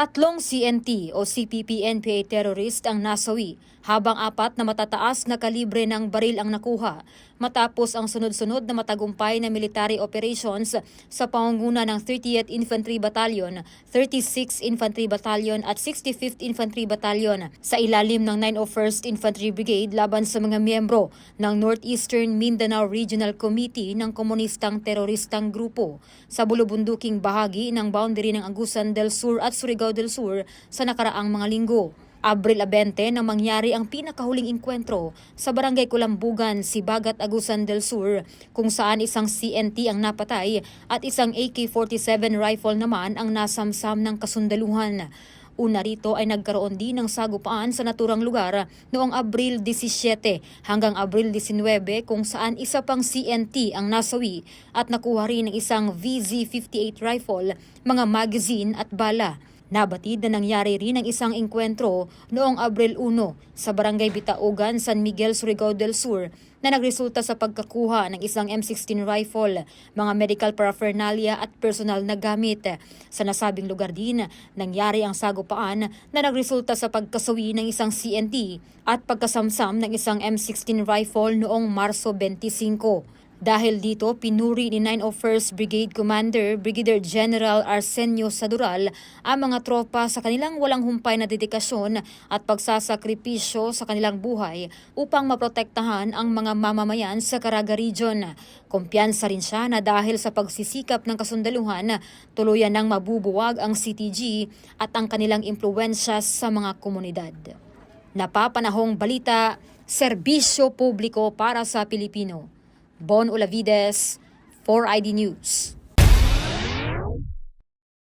Tatlong CNT o CPP-NPA terrorist ang nasawi habang apat na matataas na kalibre ng baril ang nakuha matapos ang sunod-sunod na matagumpay na military operations sa pangunguna ng 30th Infantry Battalion, 36th Infantry Battalion at 65th Infantry Battalion sa ilalim ng 901st Infantry Brigade laban sa mga miyembro ng Northeastern Mindanao Regional Committee ng komunistang teroristang grupo. Sa bulubunduking bahagi ng boundary ng Agusan del Sur at Surigao del Sur sa nakaraang mga linggo. Abril 20 nang mangyari ang pinakahuling inkwentro sa barangay Kulambugan, Sibagat, Agusan del Sur kung saan isang CNT ang napatay at isang AK-47 rifle naman ang nasamsam ng kasundaluhan. Una rito ay nagkaroon din ng sagupaan sa naturang lugar noong Abril 17 hanggang Abril 19 kung saan isa pang CNT ang nasawi at nakuha rin ng isang VZ-58 rifle, mga magazine at bala. Nabatid na nangyari rin ang isang engkwentro noong Abril 1 sa Barangay Bitaugan, San Miguel, Surigao del Sur na nagresulta sa pagkakuha ng isang M16 rifle, mga medical paraphernalia at personal na gamit. Sa nasabing lugar din, nangyari ang sagupaan na nagresulta sa pagkasawi ng isang CNT at pagkasamsam ng isang M16 rifle noong Marso 25. Dahil dito, pinuri ni 901st Brigade Commander Brigadier General Arsenio Sadural ang mga tropa sa kanilang walang humpay na dedikasyon at pagsasakripisyo sa kanilang buhay upang maprotektahan ang mga mamamayan sa Caraga Region. Kumpiyansa rin siya na dahil sa pagsisikap ng kasundaluhan, tuluyan ng mabubuwag ang CTG at ang kanilang impluensya sa mga komunidad. Napapanahong balita, serbisyo publiko para sa Pilipino. Bon Olavides, 4ID News.